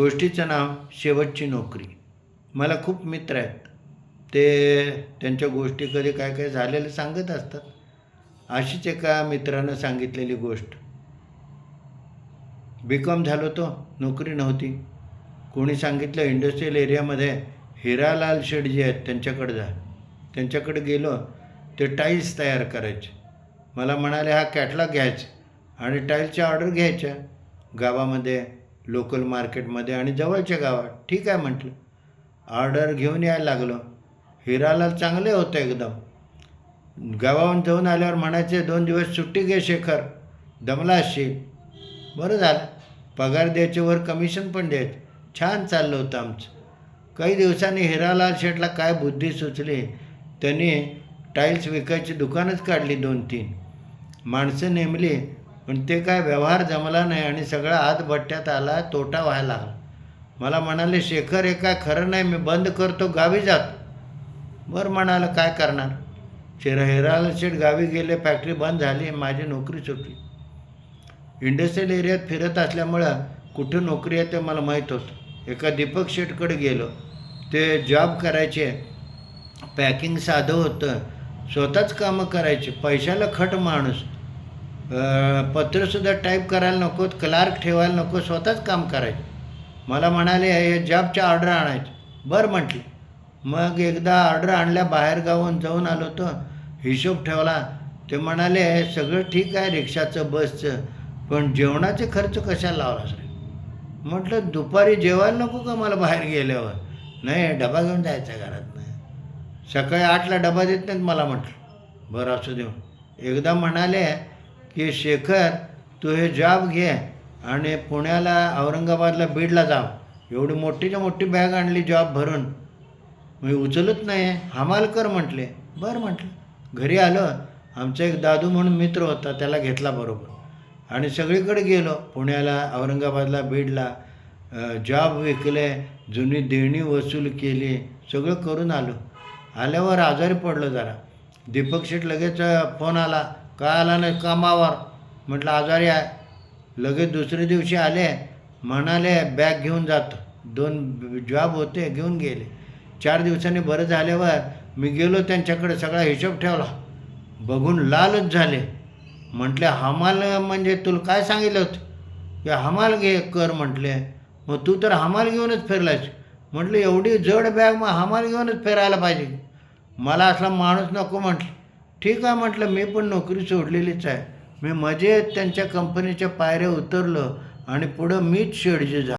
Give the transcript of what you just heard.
गोष्टीचं नाव शेवटची नोकरी. मला खूप मित्र आहेत. ते त्यांच्या गोष्टी कधी काय काय झालेलं सांगत असतात. अशीच एका मित्रानं सांगितलेली गोष्ट. बी कॉम झालो तो नोकरी नव्हती. कोणी सांगितलं इंडस्ट्रियल एरियामध्ये हिरालाल शेठ जे आहेत त्यांच्याकडे जा. त्यांच्याकडे गेलो ते टाईल्स तयार करायचे. मला म्हणाले हा कॅटलॉग घ्यायचा आणि टाईल्सच्या ऑर्डर घ्यायच्या. गावामध्ये लोकल मार्केटमध्ये आणि जवळच्या गावात. ठीक आहे म्हटलं. ऑर्डर घेऊन यायला लागलो. हिरालाल चांगले होते एकदम. गावाहून जाऊन आल्यावर म्हणायचे दोन दिवस सुट्टी घे शेखर. दमला असशील. बरं झालं. पगार द्यायचे वर कमिशन पण द्यायचं. छान चाललं होतं आमचं. काही दिवसांनी हिरालाल शेठला काय बुद्धी सुचली. त्यांनी टाईल्स विकायची दुकानच काढली दोन तीन माणसं नेमली. पण ते काय व्यवहार जमला नाही आणि सगळा आत भट्ट्यात आला तोटा व्हायला लागला. मला म्हणाले शेखर हे काय खरं नाही मी बंद करतो गावी जातो. बरं म्हणालं काय करणार? शेरा हिरालाल शेठ गावी गेले फॅक्टरी बंद झाली माझी नोकरी सुटली. इंडस्ट्रियल एरियात फिरत असल्यामुळं कुठं नोकरी आहे ते मला माहीत होतं. एका दीपक शेठकडे गेलो. ते जॉब करायचे. पॅकिंग साधं होतं. स्वतःच कामं करायचे. पैशाला खट माणूस. पत्रसुद्धा टाईप करायला नको क्लार्क ठेवायला नको स्वतःच काम करायचं. मला म्हणाले हे जॉबच्या ऑर्डर आणायचं. बरं म्हटली. मग एकदा ऑर्डर आणल्या बाहेर गावून जाऊन आलो तर हिशोब ठेवला. ते म्हणाले सगळं ठीक आहे रिक्षाचं बसचं पण जेवणाचे खर्च कशाला लावलास रे? म्हटलं दुपारी जेवायला नको का मला बाहेर गेल्यावर? नाही डबा घेऊन जायचा घरात नाही. सकाळी आठला डबा देत नाहीत मला म्हटलं. बरं असू देऊ. एकदा म्हणाले की शेखर तू हे जॉब घे आणि पुण्याला औरंगाबादला बीडला जाव. एवढी मोठीच्या मोठी बॅग आणली जॉब भरून. मी उचलत नाही हमाल कर म्हटले. बरं म्हटलं. घरी आलो आमचा एक दादू म्हणून मित्र होता त्याला घेतला बरोबर. आणि सगळीकडे गेलो पुण्याला औरंगाबादला बीडला. जॉब विकले जुनी देणी वसूल केली सगळं करून आलो. आल्यावर आजारी पडलो जरा. दीपक शेठ लगेच फोन आला का आला नाही कामावर. म्हटलं आजारी आहे. लगेच दुसऱ्या दिवशी आले म्हणाले बॅग घेऊन जातो. दोन जॉब होते घेऊन गेले. चार दिवसांनी बरं झाल्यावर मी गेलो त्यांच्याकडे सगळा हिशोब ठेवला. बघून लालच झाले. म्हटले हमाल म्हणजे तुला काय सांगितलं होतं? की हमाल घे कर म्हटले. मग तू तर हमाल घेऊनच फिरलायस. म्हटलं एवढी जड बॅग मग हमाल घेऊनच फिरायला पाहिजे. मला असला माणूस नको म्हटलं. ठीक आहे म्हटलं मी पण नोकरी सोडलेलीच आहे. मी मजेत त्यांच्या कंपनीच्या पायऱ्या उतरलं आणि पुढं मीच शेडजी झालो.